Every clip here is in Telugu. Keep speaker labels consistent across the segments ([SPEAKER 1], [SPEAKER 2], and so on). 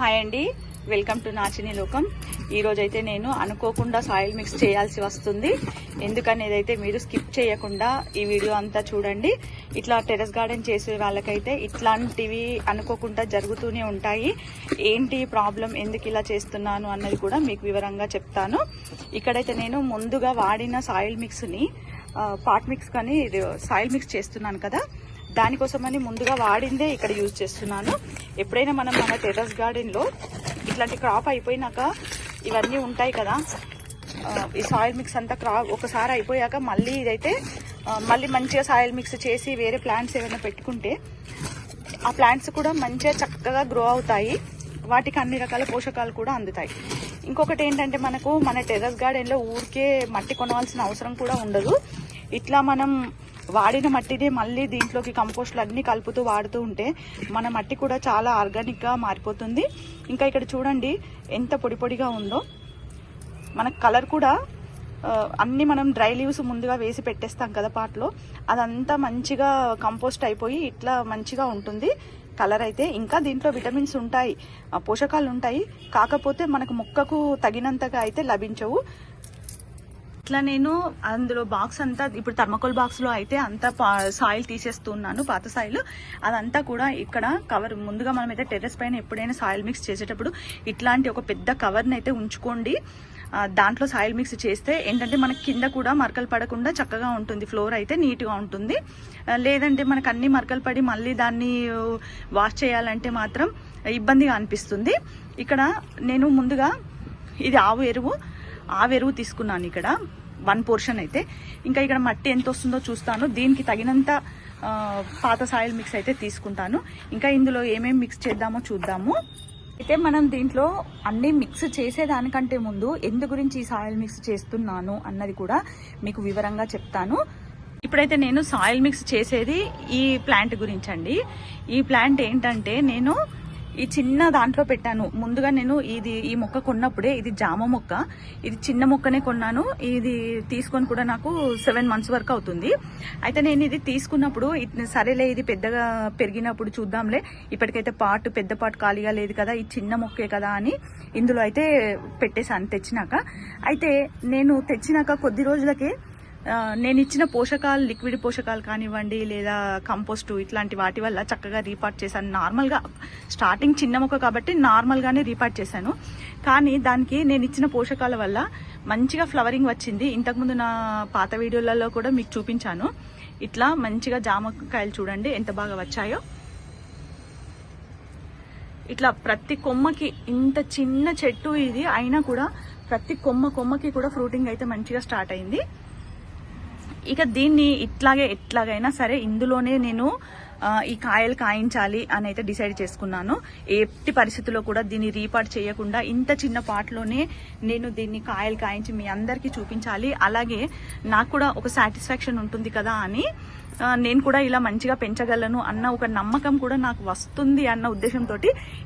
[SPEAKER 1] హాయ్ అండి. వెల్కమ్ టు నాచిని లోకం. ఈరోజైతే నేను అనుకోకుండా సాయిల్ మిక్స్ చేయాల్సి వస్తుంది. ఎందుకని ఏదైతే మీరు స్కిప్ చేయకుండా ఈ వీడియో అంతా చూడండి. ఇట్లా టెరెస్ గార్డెన్ చేసే వాళ్ళకైతే ఇట్లాంటివి అనుకోకుండా జరుగుతూనే ఉంటాయి. ఏంటి ప్రాబ్లం ఎందుకు ఇలా చేస్తున్నాను అన్నది కూడా మీకు వివరంగా చెప్తాను. ఇక్కడైతే నేను ముందుగా వాడిన సాయిల్ మిక్స్ని పాట్ మిక్స్ కానీ సాయిల్ మిక్స్ చేస్తున్నాను కదా. దానికోసమని ముందుగా వాడిందే ఇక్కడ యూజ్ చేస్తున్నాను. ఎప్పుడైనా మనం మన టెరస్ గార్డెన్లో ఇట్లాంటి క్రాప్ అయిపోయినాక ఇవన్నీ ఉంటాయి కదా ఈ సాయిల్ మిక్స్ అంతా క్రాప్ ఒకసారి అయిపోయాక మళ్ళీ ఇదైతే మళ్ళీ మంచిగా సాయిల్ మిక్స్ చేసి వేరే ప్లాంట్స్ ఏమైనా పెట్టుకుంటే ఆ ప్లాంట్స్ కూడా మంచిగా చక్కగా గ్రో అవుతాయి. వాటికి అన్ని రకాల పోషకాలు కూడా అందుతాయి. ఇంకొకటి ఏంటంటే మనకు మన టెర్రస్ గార్డెన్లో ఊరికే మట్టి కొనవలసిన అవసరం కూడా ఉండదు. ఇట్లా మనం వాడిన మట్టిని మళ్ళీ దీంట్లోకి కంపోస్ట్లు అన్నీ కలుపుతూ వాడుతూ ఉంటే మన మట్టి కూడా చాలా ఆర్గానిక్గా మారిపోతుంది. ఇంకా ఇక్కడ చూడండి ఎంత పొడి పొడిగా ఉందో. మనకు కలర్ కూడా అన్ని మనం డ్రై లీవ్స్ ముందుగా వేసి పెట్టేస్తాం కదా పాటలో. అదంతా మంచిగా కంపోస్ట్ అయిపోయి ఇట్లా మంచిగా ఉంటుంది. కలర్ అయితే ఇంకా దీంట్లో విటమిన్స్ ఉంటాయి పోషకాలు ఉంటాయి. కాకపోతే మనకు మొక్కకు తగినంతగా అయితే లభించవు. ఇట్లా నేను అందులో బాక్స్ అంతా ఇప్పుడు థర్మకోల్ బాక్స్లో అయితే అంతా సాయిల్ తీసేస్తున్నాను పాత సాయిల్ అదంతా కూడా ఇక్కడ కవర్ ముందుగా మనం అయితే టెర్రస్ పైన ఎప్పుడైనా సాయిల్ మిక్స్ చేసేటప్పుడు ఇట్లాంటి ఒక పెద్ద కవర్ని అయితే ఉంచుకోండి. దాంట్లో సాయిల్ మిక్స్ చేస్తే ఏంటంటే మనకి కింద కూడా మరకలు పడకుండా చక్కగా ఉంటుంది ఫ్లోర్ అయితే నీట్గా ఉంటుంది. లేదంటే మనకు అన్ని మరకలు పడి మళ్ళీ దాన్ని వాష్ చేయాలంటే మాత్రం ఇబ్బందిగా అనిపిస్తుంది. ఇక్కడ నేను ముందుగా ఇది ఆవు ఎరువు. ఆ ఎరువు తీసుకున్నాను ఇక్కడ. వన్ పోర్షన్ అయితే. ఇంకా ఇక్కడ మట్టి ఎంత వస్తుందో చూస్తాను. దీనికి తగినంత పాత సాయిల్ మిక్స్ అయితే తీసుకుంటాను. ఇంకా ఇందులో ఏమేమి మిక్స్ చేద్దామో చూద్దాము. అయితే మనం దీంట్లో అన్ని మిక్స్ చేసేదానికంటే ముందు ఎందు గురించి ఈ సాయిల్ మిక్స్ చేస్తున్నాను అన్నది కూడా మీకు వివరంగా చెప్తాను. ఇప్పుడైతే నేను సాయిల్ మిక్స్ చేసేది ఈ ప్లాంట్ గురించి అండి. ఈ ప్లాంట్ ఏంటంటే నేను ఈ చిన్న దాంట్లో పెట్టాను. ముందుగా నేను ఇది ఈ మొక్క కొన్నప్పుడే ఇది జామ మొక్క. ఇది చిన్న మొక్కనే కొన్నాను. ఇది తీసుకొని కూడా నాకు సెవెన్ మంత్స్ వరకు అవుతుంది. అయితే నేను ఇది తీసుకున్నప్పుడు ఇది సరేలే ఇది పెద్దగా పెరిగినప్పుడు చూద్దాంలే. ఇప్పటికైతే పాటు పెద్ద పాటు ఖాళీగా లేదు కదా ఈ చిన్న మొక్కే కదా అని ఇందులో అయితే పెట్టేశాను తెచ్చినాక. అయితే నేను తెచ్చినాక కొద్ది రోజులకే నేను ఇచ్చిన పోషకాలు లిక్విడ్ పోషకాలు కానివ్వండి లేదా కంపోస్టు ఇట్లాంటి వాటి వల్ల చక్కగా రీపార్ట్ చేశాను. నార్మల్గా స్టార్టింగ్ చిన్న మొక్క కాబట్టి నార్మల్గానే రీపార్ట్ చేశాను. కానీ దానికి నేను ఇచ్చిన పోషకాల వల్ల మంచిగా ఫ్లవరింగ్ వచ్చింది. ఇంతకుముందు నా పాత వీడియోలలో కూడా మీకు చూపించాను. ఇట్లా మంచిగా జామకాయలు చూడండి ఎంత బాగా వచ్చాయో. ఇట్లా ప్రతి కొమ్మకి ఇంత చిన్న చెట్టు ఇది అయినా కూడా ప్రతి కొమ్మ కొమ్మకి కూడా ఫ్రూటింగ్ అయితే మంచిగా స్టార్ట్ అయింది. ఇక దీన్ని ఇట్లాగే ఎట్లాగైనా సరే ఇందులోనే నేను ఈ కాయలు కాయించాలి అని అయితే డిసైడ్ చేసుకున్నాను. ఎట్టి పరిస్థితుల్లో కూడా దీన్ని రీపార్ట్ చేయకుండా ఇంత చిన్న పాటలోనే నేను దీన్ని కాయలు కాయించి మీ అందరికీ చూపించాలి. అలాగే నాకు కూడా ఒక సాటిస్ఫాక్షన్ ఉంటుంది కదా అని నేను కూడా ఇలా మంచిగా పెంచగలను అన్న ఒక నమ్మకం కూడా నాకు వస్తుంది అన్న ఉద్దేశంతో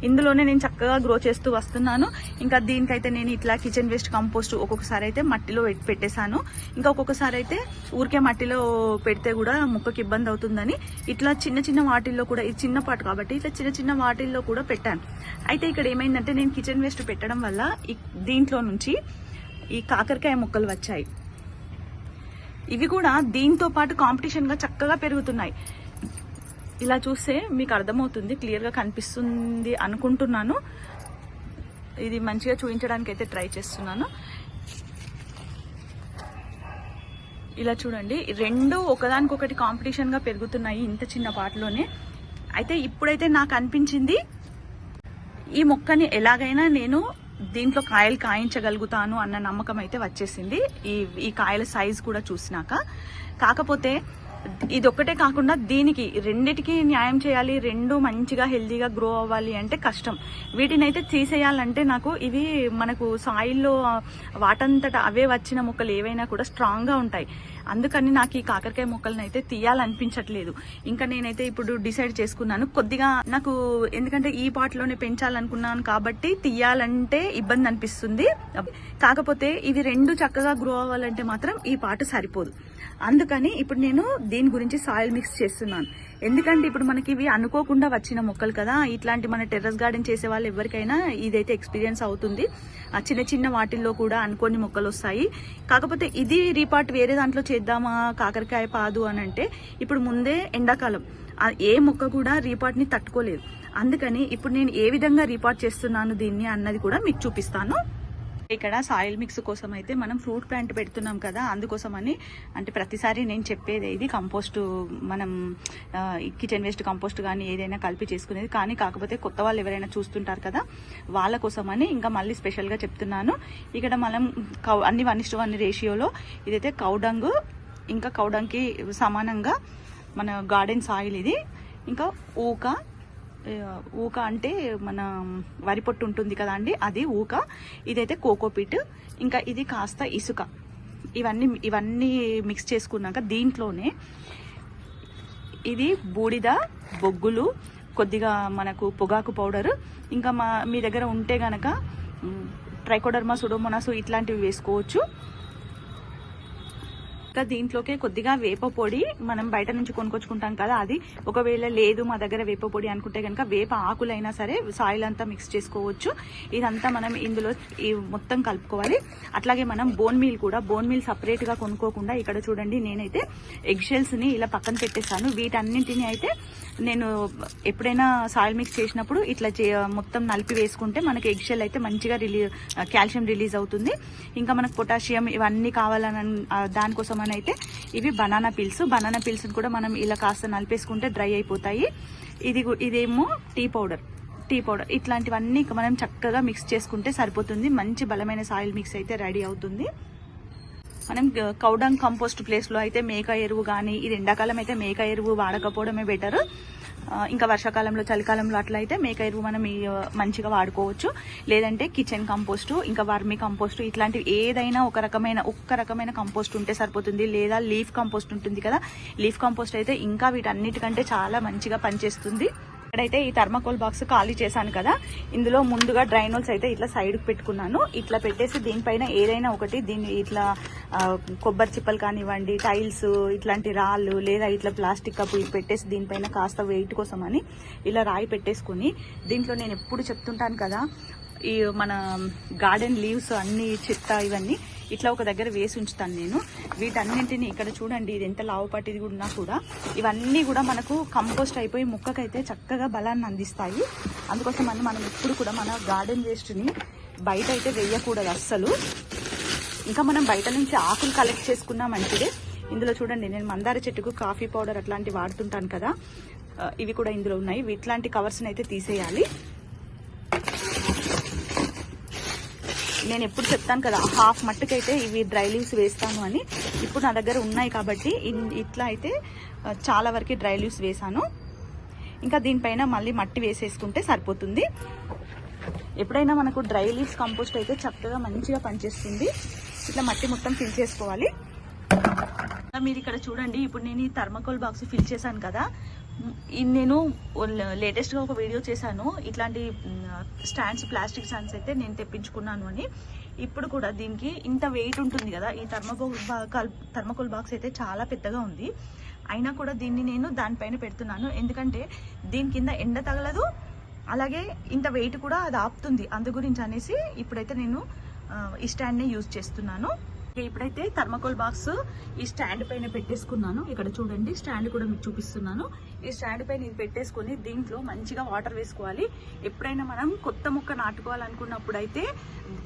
[SPEAKER 1] ఇందులోనే నేను చక్కగా గ్రో చేస్తూ వస్తున్నాను. ఇంకా దీనికైతే నేను ఇట్లా కిచెన్ వేస్ట్ కంపోస్ట్ ఒక్కొక్కసారి అయితే మట్టిలో పెట్టేశాను. ఇంకా ఒక్కొక్కసారి అయితే ఊరికే మట్టిలో పెడితే కూడా మొక్కకి ఇబ్బంది అవుతుందని ఇట్లా చిన్న చిన్న వాటిల్లో కూడా ఇది చిన్నపాటు కాబట్టి ఇట్లా చిన్న చిన్న వాటిల్లో కూడా పెట్టాను. అయితే ఇక్కడ ఏమైందంటే నేను కిచెన్ వేస్ట్ పెట్టడం వల్ల దీంట్లో నుంచి ఈ కాకరకాయ మొక్కలు వచ్చాయి. ఇవి కూడా దీంతో పాటు కాంపిటీషన్గా చక్కగా పెరుగుతున్నాయి. ఇలా చూస్తే మీకు అర్థమవుతుంది క్లియర్గా కనిపిస్తుంది అనుకుంటున్నాను. ఇది మంచిగా చూపించడానికి అయితే ట్రై చేస్తున్నాను. ఇలా చూడండి రెండు ఒకదానికొకటి కాంపిటీషన్గా పెరుగుతున్నాయి ఇంత చిన్న పాటలోనే. అయితే ఇప్పుడైతే నాకు అనిపించింది ఈ మొక్కని ఎలాగైనా నేను దీంట్లో కాయలు కాయించగలుగుతాను అన్న నమ్మకం అయితే వచ్చేసింది. ఈ ఈ కాయల సైజ్ కూడా చూసినాక. కాకపోతే ఇది ఒక్కటే కాకుండా దీనికి రెండిటికి న్యాయం చేయాలి రెండు మంచిగా హెల్దీగా గ్రో అవ్వాలి అంటే కష్టం. వీటిని అయితే తీసేయాలంటే నాకు ఇవి మనకు సాయిల్లో వాటంతట అవే వచ్చిన మొక్కలు ఏవైనా కూడా స్ట్రాంగ్గా ఉంటాయి. అందుకని నాకు ఈ కాకరకాయ మొక్కలను అయితే తీయాలనిపించట్లేదు. ఇంకా నేనైతే ఇప్పుడు డిసైడ్ చేసుకున్నాను. కొద్దిగా నాకు ఎందుకంటే ఈ పాటలోనే పెంచాలనుకున్నాను కాబట్టి తీయాలంటే ఇబ్బంది అనిపిస్తుంది కాకపోతే ఇవి రెండు చక్కగా గ్రో అవ్వాలంటే మాత్రం ఈ పాట సరిపోదు. అందుకని ఇప్పుడు నేను దీని గురించి సాయిల్ మిక్స్ చేస్తున్నాను. ఎందుకంటే ఇప్పుడు మనకి ఇవి అనుకోకుండా వచ్చిన మొక్కలు కదా ఇట్లాంటి మన టెర్రస్ గార్డెన్ చేసే వాళ్ళు ఎవరికైనా ఇదైతే ఎక్స్పీరియన్స్ అవుతుంది. ఆ చిన్న చిన్న వాటిల్లో కూడా అనుకోని మొక్కలు వస్తాయి. కాకపోతే ఇది రీపార్ట్ వేరే దాంట్లో చేద్దామా కాకరకాయ పాదు అని అంటే ఇప్పుడు ముందే ఎండాకాలం. ఏ మొక్క కూడా రీపార్ట్ని తట్టుకోలేదు. అందుకని ఇప్పుడు నేను ఏ విధంగా రీపార్ట్ చేస్తున్నాను దీన్ని అన్నది కూడా మీకు చూపిస్తాను. ఇక్కడ సాయిల్ మిక్స్ కోసం అయితే మనం ఫ్రూట్ ప్లాంట్ పెడుతున్నాం కదా అందుకోసమని అంటే ప్రతిసారి నేను చెప్పేది ఇది కంపోస్ట్ మనం కిచెన్ వేస్ట్ కంపోస్ట్ కానీ ఏదైనా కలిపి చేసుకునేది. కానీ కాకపోతే కొత్త వాళ్ళు ఎవరైనా చూస్తుంటారు కదా వాళ్ళ కోసమని ఇంకా మళ్ళీ స్పెషల్గా చెప్తున్నాను. ఇక్కడ మనం కౌ అన్ని వన్ ఇస్టు వన్ రేషియోలో ఇదైతే కౌడంగ్ ఇంకా కౌడంగ్కి సమానంగా మన గార్డెన్ సాయిల్ ఇది ఇంకా ఊక ఊక అంటే మన వరి పొట్టు ఉంటుంది కదా అండి అది ఊక. ఇదైతే కోకోపీట్ ఇంకా ఇది కాస్త ఇసుక. ఇవన్నీ ఇవన్నీ మిక్స్ చేసుకున్నాక దీంట్లోనే ఇది బూడిద బొగ్గులు కొద్దిగా మనకు పొగాకు పౌడర్. ఇంకా మా మీ దగ్గర ఉంటే గనక ట్రైకోడర్మా సుడోమోనాసు ఇట్లాంటివి వేసుకోవచ్చు. ఇంకా దీంట్లోకే కొద్దిగా వేప పొడి మనం బయట నుంచి కొనుక్కొచ్చుకుంటాం కదా అది ఒకవేళ లేదు మా దగ్గర వేప పొడి అనుకుంటే కనుక వేప ఆకులైనా సరే సాయిల్ అంతా మిక్స్ చేసుకోవచ్చు. ఇదంతా మనం ఇందులో ఈ మొత్తం కలుపుకోవాలి. అట్లాగే మనం బోన్ మీల్ కూడా బోన్ మీల్ సపరేట్గా కొనుక్కోకుండా ఇక్కడ చూడండి నేనైతే ఎగ్ షెల్స్ని ఇలా పక్కన పెట్టేస్తాను వీటన్నింటిని అయితే నేను ఎప్పుడైనా సాయిల్ మిక్స్ చేసినప్పుడు ఇట్లా చే- మొత్తం నలిపి వేసుకుంటే మనకి ఎగ్ షెల్ అయితే మంచిగా రిలీ కాల్షియం రిలీజ్ అవుతుంది. ఇంకా మనకు పొటాషియం ఇవన్నీ కావాలని దానికోసం అని అయితే ఇవి బనానా పిల్స్. బనానా పిల్స్ కూడా మనం ఇలా కాస్త నలిపేసుకుంటే డ్రై అయిపోతాయి. ఇది ఇదేమో టీ పౌడర్. Tea powder. ఇట్లాంటివన్నీ మనం చక్కగా మిక్స్ చేసుకుంటే సరిపోతుంది. మంచి బలమైన సాయిల్ మిక్స్ అయితే రెడీ అవుతుంది. మనం కౌడంగ్ కంపోస్ట్ ప్లేస్లో అయితే మేక ఎరువు కానీ ఇది ఎండాకాలం అయితే మేక ఎరువు వాడకపోవడమే బెటర్. ఇంకా వర్షాకాలంలో చలికాలంలో అట్లా అయితే మేక ఎరువు మనం మంచిగా వాడుకోవచ్చు. లేదంటే కిచెన్ కంపోస్టు ఇంకా వర్మి కంపోస్టు ఇట్లాంటివి ఏదైనా ఒక రకమైన ఒక్క రకమైన కంపోస్ట్ ఉంటే సరిపోతుంది. లేదా లీఫ్ కంపోస్ట్ ఉంటుంది కదా లీఫ్ కంపోస్ట్ అయితే ఇంకా వీటన్నిటికంటే చాలా మంచిగా పనిచేస్తుంది. ఇక్కడైతే ఈ థర్మాకోల్ బాక్స్ ఖాళీ చేశాను కదా. ఇందులో ముందుగా డ్రైనోల్స్ అయితే ఇట్లా సైడ్ పెట్టుకున్నాను. ఇట్లా పెట్టేసి దీనిపైన ఏదైనా ఒకటి దీన్ని ఇట్లా కొబ్బరి చిప్పలు కానివ్వండి టైల్స్ ఇట్లాంటి రాళ్ళు లేదా ఇట్లా ప్లాస్టిక్ కప్పు పెట్టేసి దీనిపైన కాస్త వెయిట్ కోసం అని ఇలా రాయి పెట్టేసుకుని దీంట్లో నేను ఎప్పుడు చెప్తుంటాను కదా ఈ మన గార్డెన్ లీవ్స్ అన్ని చెత్త ఇవన్నీ ఇట్లా ఒక దగ్గర వేసి ఉంచుతాను నేను. వీటన్నింటిని ఇక్కడ చూడండి ఇది ఎంత లావుపాటిది ఉన్నా కూడా ఇవన్నీ కూడా మనకు కంపోస్ట్ అయిపోయి మొక్కకైతే చక్కగా బలాన్ని అందిస్తాయి. అందుకోసం అని మనం ఇప్పుడు కూడా మన గార్డెన్ వేస్ట్ని బయట అయితే వేయకూడదు అస్సలు. ఇంకా మనం బయట నుంచి ఆకులు కలెక్ట్ చేసుకున్నా మంచిదే. ఇందులో చూడండి నేను మందార చెట్టుకు కాఫీ పౌడర్ అట్లాంటివి వాడుతుంటాను కదా. ఇవి కూడా ఇందులో ఉన్నాయి. ఇట్లాంటి కవర్స్ని అయితే తీసేయాలి. నేను ఎప్పుడు చెప్తాను కదా హాఫ్ మట్టుకైతే ఇవి డ్రై లీవ్స్ వేస్తాను అని. ఇప్పుడు నా దగ్గర ఉన్నాయి కాబట్టి ఇన్- ఇట్లా అయితే చాలా వరకు డ్రై లీవ్స్ వేసాను ఇంకా దీనిపైన మళ్ళీ మట్టి వేసేసుకుంటే సరిపోతుంది. ఎప్పుడైనా మనకు డ్రై లీవ్స్ కంపోస్ట్ అయితే చక్కగా మంచిగా పనిచేస్తుంది. ఇట్లా మట్టి మొత్తం ఫిల్ చేసుకోవాలి. మీరు ఇక్కడ చూడండి ఇప్పుడు నేను ఈ థర్మకోల్ బాక్స్ ఫిల్ చేశాను కదా. నేను లేటెస్ట్గా ఒక వీడియో చేశాను. ఇట్లాంటి స్టాండ్స్ ప్లాస్టిక్ స్టాండ్స్ అయితే నేను తెప్పించుకున్నాను అని. ఇప్పుడు కూడా దీనికి ఇంత వెయిట్ ఉంటుంది కదా ఈ థర్మోబోల్ థర్మకోల్ బాక్స్ అయితే చాలా పెద్దగా ఉంది. అయినా కూడా దీన్ని నేను దానిపైన పెడుతున్నాను. ఎందుకంటే దీని కింద ఎండ తగలదు అలాగే ఇంత వెయిట్ కూడా అది ఆపుతుంది. అందు గురించి అనేసి ఇప్పుడైతే నేను ఈ స్టాండ్ని యూజ్ చేస్తున్నాను. ఇప్పుడైతే థర్మకోల్ బాక్స్ ఈ స్టాండ్ పైన పెట్టేసుకున్నాను. ఇక్కడ చూడండి స్టాండ్ కూడా మీకు చూపిస్తున్నాను. ఈ స్టాండ్ పైన ఇది పెట్టేసుకొని దీంట్లో మంచిగా వాటర్ వేసుకోవాలి. ఎప్పుడైనా మనం కొత్త మొక్క నాటుకోవాలనుకున్నప్పుడు అయితే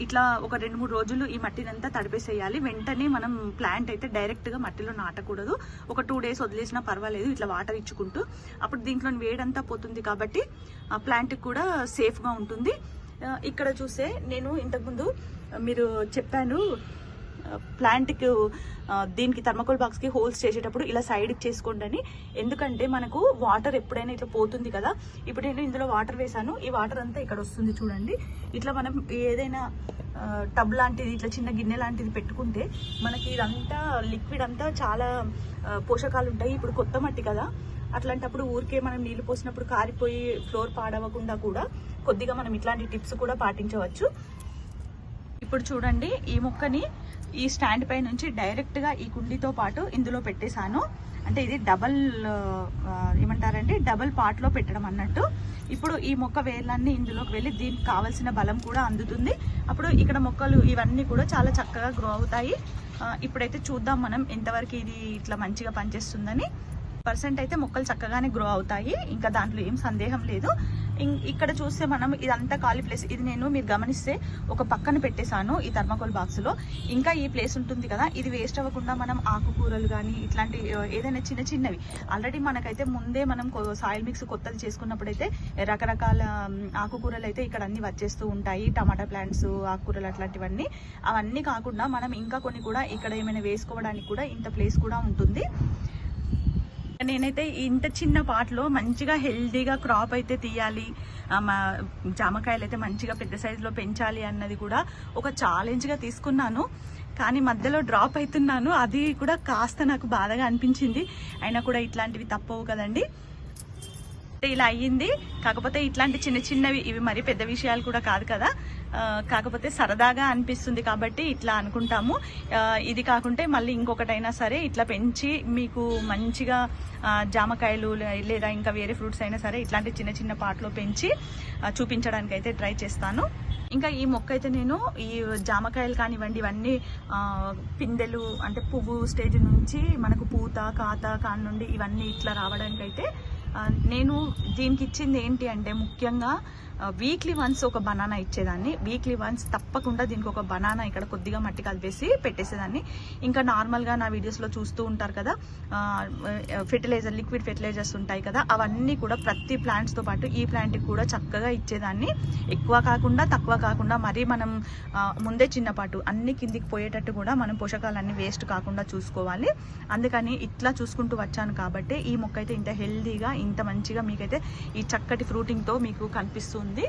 [SPEAKER 1] ఇట్లా ఒక రెండు మూడు రోజులు ఈ మట్టినంతా తడిపేసేయాలి. వెంటనే మనం ప్లాంట్ అయితే డైరెక్ట్గా మట్టిలో నాటకూడదు. ఒక టూ డేస్ వదిలేసినా పర్వాలేదు ఇట్లా వాటర్ ఇచ్చుకుంటూ. అప్పుడు దీంట్లో వేడంతా పోతుంది కాబట్టి ఆ ప్లాంట్ కూడా సేఫ్గా ఉంటుంది. ఇక్కడ చూస్తే నేను ఇంతకుముందు మీరు చెప్పాను ప్లాంట్కి దీనికి థర్మకోల్ బాక్స్కి హోల్స్ చేసేటప్పుడు ఇలా సైడ్కి చేసుకోండి అని ఎందుకంటే మనకు వాటర్ ఎప్పుడైనా ఇట్లా పోతుంది కదా. ఇప్పుడు నేను ఇందులో వాటర్ వేసాను ఈ వాటర్ అంతా ఇక్కడ వస్తుంది చూడండి. ఇట్లా మనం ఏదైనా టబ్ లాంటిది ఇట్లా చిన్న గిన్నె లాంటిది పెట్టుకుంటే మనకి ఇదంతా లిక్విడ్ అంతా చాలా పోషకాలు ఉంటాయి. ఇప్పుడు కొత్త మట్టి కదా. అట్లాంటప్పుడు ఊరికే మనం నీళ్ళు పోసినప్పుడు కారిపోయి ఫ్లోర్ పాడవకుండా కూడా కొద్దిగా మనం ఇట్లాంటి టిప్స్ కూడా పాటించవచ్చు. ఇప్పుడు చూడండి ఈ మొక్కని ఈ స్టాండ్ పై నుంచి డైరెక్ట్గా ఈ కుండీతో పాటు ఇందులో పెట్టేశాను. అంటే ఇది డబల్ ఏమంటారంటే డబల్ పార్ట్లో పెట్టడం అన్నట్టు. ఇప్పుడు ఈ మొక్క వేర్లన్నీ ఇందులోకి వెళ్ళి దీనికి కావలసిన బలం కూడా అందుతుంది. అప్పుడు ఇక్కడ మొక్కలు ఇవన్నీ కూడా చాలా చక్కగా గ్రో అవుతాయి. ఇప్పుడైతే చూద్దాం మనం ఎంతవరకు ఇది ఇట్లా మంచిగా పనిచేస్తుందని. పర్సెంట్ అయితే మొక్కలు చక్కగానే గ్రో అవుతాయి. ఇంకా దాంట్లో ఏం సందేహం లేదు. ఇక్కడ చూస్తే మనం ఇదంతా ఖాళీ ప్లేస్. ఇది నేను మీరు గమనిస్తే ఒక పక్కన పెట్టేశాను ఈ థర్మాకోల్ బాక్స్లో ఇంకా ఈ ప్లేస్ ఉంటుంది కదా ఇది వేస్ట్ అవ్వకుండా మనం ఆకుకూరలు కానీ ఇట్లాంటి ఏదైనా చిన్న చిన్నవి. ఆల్రెడీ మనకైతే ముందే మనం సాయిల్ మిక్స్ కొత్తది చేసుకున్నప్పుడైతే రకరకాల ఆకుకూరలు అయితే ఇక్కడ అన్ని వచ్చేస్తూ ఉంటాయి. టమాటా ప్లాంట్స్ ఆకుకూరలు అట్లాంటివన్నీ. అవన్నీ కాకుండా మనం ఇంకా కొన్ని కూడా ఇక్కడ ఏమైనా వేసుకోవడానికి కూడా ఇంత ప్లేస్ కూడా ఉంటుంది. నేనైతే ఇంత చిన్న పాటలో మంచిగా హెల్దీగా క్రాప్ అయితే తీయాలి మా జామకాయలు అయితే మంచిగా పెద్ద సైజులో పెంచాలి అన్నది కూడా ఒక ఛాలెంజ్గా తీసుకున్నాను. కానీ మధ్యలో డ్రాప్ అవుతున్నాను. అది కూడా కాస్త నాకు బాధగా అనిపించింది. అయినా కూడా ఇట్లాంటివి తప్పవు కదండి. అయితే ఇలా అయ్యింది. కాకపోతే ఇట్లాంటి చిన్న చిన్నవి ఇవి మరి పెద్ద విషయాలు కూడా కాదు కదా. కాకపోతే సరదాగా అనిపిస్తుంది కాబట్టి ఇట్లా అనుకుంటాము. ఇది కాకుంటే మళ్ళీ ఇంకొకటైనా సరే ఇట్లా పెంచి మీకు మంచిగా జామకాయలు లేదా ఇంకా వేరే ఫ్రూట్స్ అయినా సరే ఇట్లాంటి చిన్న చిన్న పాటలో పెంచి చూపించడానికి అయితే ట్రై చేస్తాను. ఇంకా ఈ మొక్క అయితే నేను ఈ జామకాయలు కానివ్వండి ఇవన్నీ పిందెలు అంటే పువ్వు స్టేజ్ నుంచి మనకు పూత కాత కాని నుండి ఇవన్నీ ఇట్లా రావడానికి అయితే నేను దీనికి ఇచ్చింది ఏంటి అంటే ముఖ్యంగా వీక్లీ వన్స్ ఒక బనానా ఇచ్చేదాన్ని. వీక్లీ వన్స్ తప్పకుండా దీనికి ఒక బనానా ఇక్కడ కొద్దిగా మట్టి కలిపేసి పెట్టేసేదాన్ని. ఇంకా నార్మల్గా నా వీడియోస్లో చూస్తూ ఉంటారు కదా ఫెర్టిలైజర్ లిక్విడ్ ఫెర్టిలైజర్స్ ఉంటాయి కదా అవన్నీ కూడా ప్రతి ప్లాంట్స్తో పాటు ఈ ప్లాంట్కి కూడా చక్కగా ఇచ్చేదాన్ని. ఎక్కువ కాకుండా తక్కువ కాకుండా మరీ మనం ముందే చిన్నపాటు అన్ని కిందికి పోయేటట్టు కూడా మనం పోషకాలన్నీ వేస్ట్ కాకుండా చూసుకోవాలి. అందుకని ఇట్లా చూసుకుంటూ వచ్చాను కాబట్టి ఈ మొక్క అయితే ఇంత హెల్దీగా ఇంత మంచిగా మీకైతే ఈ చక్కటి ఫ్రూటింగ్తో మీకు కనిపిస్తుంది ఉంది.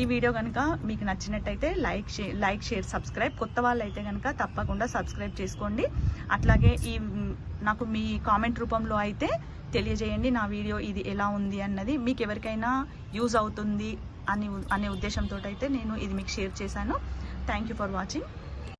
[SPEAKER 1] ఈ వీడియో కనుక మీకు నచ్చినట్టయితే like share like share subscribe. కొత్త వాళ్ళు అయితే కనుక తప్పకుండా సబ్స్క్రైబ్ చేసుకోండి. అట్లాగే ఈ నాకు మీ కామెంట్ రూపంలో అయితే తెలియజేయండి నా వీడియో ఇది ఎలా ఉంది అన్నది. మీకు ఎవరికైనా యూజ్ అవుతుంది అని అనే ఉద్దేశంతో అయితే నేను ఇది మీకు షేర్ చేశాను. Thank you for watching.